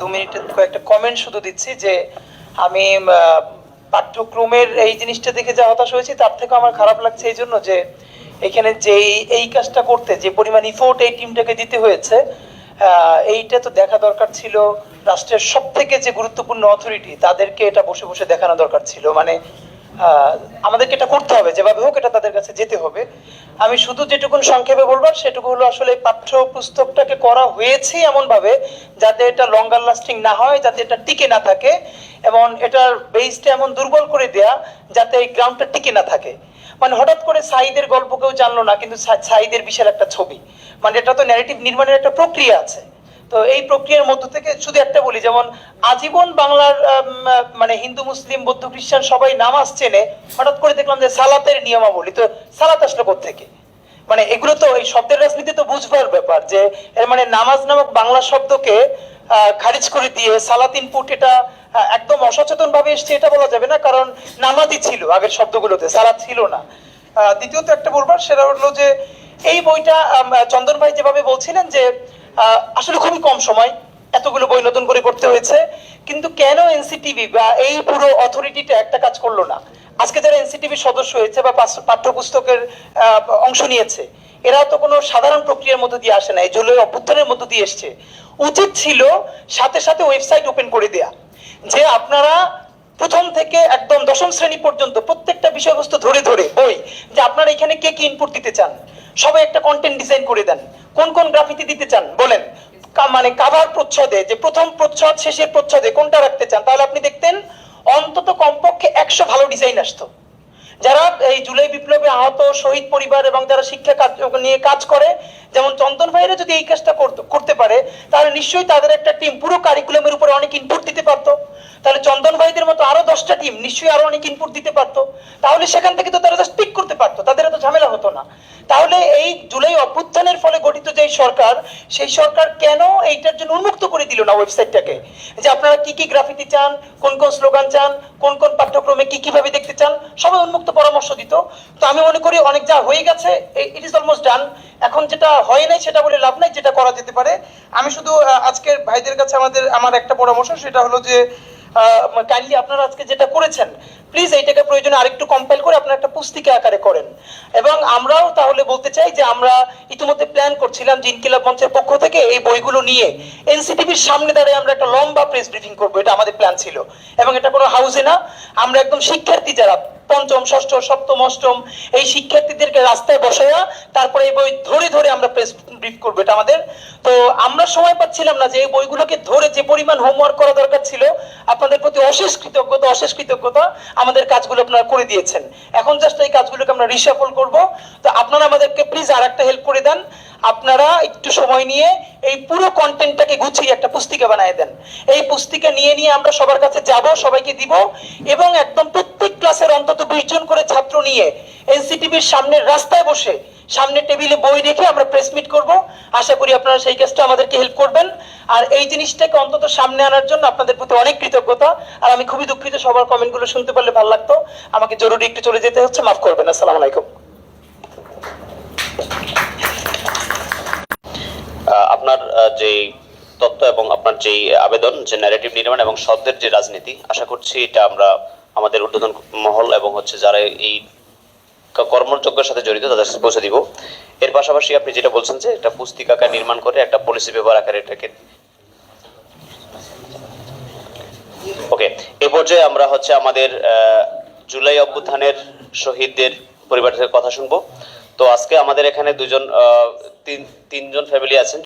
দু মিনিটের কয়েকটা কমেন্ট শুধু দিচ্ছি যে আমি পাঠ্যক্রমের এই জিনিসটা দেখে যা হতাশ হয়েছি, তার থেকে আমার খারাপ লাগছে এই জন্য যে এখানে যে এই- কাজটা করতে, যে পরিমাণ ইফোর্ট এই টিমটাকে দিতে হয়েছে এইটা তো দেখা দরকার ছিল, রাষ্ট্রের সব থেকে যে গুরুত্বপূর্ণ অথরিটি তাদেরকে এটা বসে বসে দেখানো দরকার ছিল। মানে আমাদেরকে এটা করতে হবে, যেভাবে হোক এটা তাদের কাছে যেতে হবে। আমি শুধু যেটুকুন সংক্ষেপে বলবার সেটুকু হলো আসলে পাঠ্য পুস্তকটাকে করা হয়েছে এমন ভাবে যাতে এটা লঙ্গার লাস্টিং না হয়, যাতে এটা টিকে না থাকে এবং এটার বেসটা এমন দুর্বল করে দেয়া যাতে এই গ্রাউন্ডটা টিকে না থাকে। মানে হঠাৎ করে সাইদের গল্প কেউ জানলো না, কিন্তু সাইদের বিশাল একটা ছবি। মানে এটা তো ন্যারেটিভ নির্মাণের একটা প্রক্রিয়া আছে। তো এই প্রক্রিয়ার মধ্য থেকে শুধু একটা বলি, যেমন আজীবন বাংলার মানে হিন্দু, মুসলিম, বৌদ্ধ, খ্রিস্টান সবাই নামাজ চেনে, হঠাৎ করে দেখলাম যে সালাতের নিয়মাবলী, তো সালাত আসলো থেকে মানে এগুলো তো এই শব্দের রাজনীতি তো বুঝবার ব্যাপার যে, এর মানে নামাজ নামক বাংলা শব্দকে খারিজ করে দিয়ে সালাত ইনপুট এটা একদম অসচেতন ভাবে এসছে, এটা বলা যাবে না, কারণ নামাজই ছিল আগের শব্দগুলোতে, সালাত ছিল না। দ্বিতীয়ত একটা বলবার, সেটা হলো যে, এই বইটা চন্দন ভাই যেভাবে বলছিলেন যে আসলে খুবই কম সময় এতগুলো বই নতুন করে করতে হয়েছে। কিন্তু কেন এনসিটিভি বা এই পুরো অথরিটিটা একটা কাজ করল না? আজকে যারা এনসিটিভি সদস্য হয়েছে বা পাঠ্যপুস্তকের অংশ নিয়েছে এরা তো কোনো সাধারণ প্রক্রিয়ার মধ্য দিয়ে আসে না এই জলের অভ্যুত্থানের মধ্য দিয়ে এসছে। উচিত ছিল সাথে সাথে ওয়েবসাইট ওপেন করে দেয়া, যে আপনারা প্রথম থেকে একদম দশম শ্রেণি পর্যন্ত প্রত্যেকটা বিষয়বস্তু ধরে ধরে, বই, যে আপনারা এখানে কে কি ইনপুট দিতে চান? সবাই একটা কন্টেন্ট ডিজাইন করে দেন। কোন কোন গ্রাফিতি দিতে চান? মানে কাভার প্রচ্ছদে, যে প্রথম প্রচ্ছদ, শেষের প্রচ্ছদে কোনটা রাখতে চান? তাহলে আপনি দেখতেন, অন্তত কমপক্ষে একশো ভালো ডিজাইন আসতো। যারা এই জুলাই বিপ্লবে আহত, শহীদ পরিবার এবং যারা শিক্ষা কাজ, নিয়ে কাজ করে, যেমন চন্দন ভাইরা যদি এই কাজটা করত- পারে, তাহলে নিশ্চয়ই তাদের একটা টিম পুরো কারিকুলামের উপরে অনেক ইনপুট দিতে পারতো। তাহলে চন্দন ভাইদের মতো আরও দশটা টিম নিশ্চয়ই আরও অনেক ইনপুট দিতে পারতো। তাহলে সেখান থেকে তো তারা জাস্ট পিক করতে পারতো, তাদের এত ঝামেলা হতো না। তাহলে এই জুলাই অভ্যুত্থানের ফলে গঠিত যে সরকার, সেই সরকার কেন এইটার জন্য উন্মুক্ত করে দিল না ওয়েবসাইটটাকে? যে আপনারা কি কি গ্রাফিতি চান, কোন কোন স্লোগান চান, কোন কোন পাঠ্যক্রমে কি কীভাবে দেখতে চান, সবাই উন্মুক্ত পরামর্শ দিত। তো আমি মনে করি অনেক যা হয়ে গেছে ইট ইজ অলমোস্ট ডান এখন যেটা হয় নাই সেটা বলে লাভ নাই, যেটা করা যেতে পারে। আমি শুধু আজকের ভাইদের কাছে আমাদের, আমার একটা পরামর্শ, সেটা হলো যে কাইন্ডলি আপনারা আজকে যেটা করেছেন প্লিজ এইটাকে প্রয়োজনে আরেকটু কম্পাইল করে আপনারা একটা পুস্তিকা আকারে করেন। এবং আমরাও তাহলে বলতে চাই যে আমরা ইতিমধ্যে প্ল্যান করছিলাম যে ইনকিলাব মঞ্চের পক্ষ থেকে এই বইগুলো নিয়ে এনসিটিভির সামনে দাঁড়িয়ে আমরা একটা লম্বা প্রেস ব্রিফিং করব, এটা আমাদের প্ল্যান ছিল। এবং এটা কোনো হাউসে না, আমরা একদম শিক্ষার্থী যারা পঞ্চম, ষষ্ঠ, সপ্তম, অষ্টম এই শিক্ষার্থীদেরকে রাস্তায় বসাইয়া তারপরে এই বই ধরে ধরে আমরা প্রেস ব্রিফ করব, এটা আমাদের। তো আমরা সময় পাচ্ছিলাম না যে এই বইগুলোকে ধরে যে পরিমাণ হোমওয়ার্ক করা দরকার ছিল, আপনাদের প্রতি অশেষ কৃতজ্ঞতা অশেষ কৃতজ্ঞতা আমাদের কাজগুলো আপনারা করে দিয়েছেন। এখন জাস্ট এই কাজগুলোকে আমরা রিসাফল করব। তো আপনারা আমাদেরকে প্লিজ আর একটা হেল্প করে দেন। আপনারা একটু সময় নিয়ে এই পুরো কন্টেন্টটাকে গুছিয়ে একটা পুস্তিকা বানিয়ে দেন। এই পুস্তিকা নিয়ে নিয়ে আমরা সবার কাছে যাব, সবাইকে দিব এবং একদম প্রত্যেক ক্লাসের অন্তত বিশ জন করে ছাত্র নিয়ে এনসিটিভির সামনের রাস্তায় বসে সামনে টেবিলে বই রেখে আমরা প্রেস মিট করব। আশা করি আপনারা সেই কাজটা আমাদেরকে হেল্প করবেন। আর এই জিনিসটাকে অন্তত সামনে আনার জন্য আপনাদের প্রতি অনেক কৃতজ্ঞতা। আর আমি খুবই দুঃখিত সবার কমেন্টগুলো শুনতে পারলে ভালো লাগতো। আমাকে জরুরি একটু চলে যেতে হচ্ছে, মাফ করবেন। আসসালামু আলাইকুম। আপনার যে তত্ত্ব এবং আপনার যে আবেদন, যে ন্যারেটিভ নির্মাণ এবং শব্দের যে রাজনীতি, আশা করছি এটা আমরা আমাদের ঊর্ধ্বতন মহল এবং হচ্ছে যারা এই কর্মযজ্ঞের সাথে জড়িত, তাদের পৌঁছে দিব। এর পাশাপাশি আপনি যেটা বলছেন যে একটা পুস্তিকা আকার নির্মাণ করে একটা পলিসি পেপার আকারে এটাকে ওকে এ পর্যায়ে আমরা হচ্ছে আমাদের জুলাই অভ্যুত্থানের শহীদদের পরিবারের কথা শুনব। তো আজকে আমাদের এখানে দুজন তিন তিনজন ফ্যামিলি আছেন।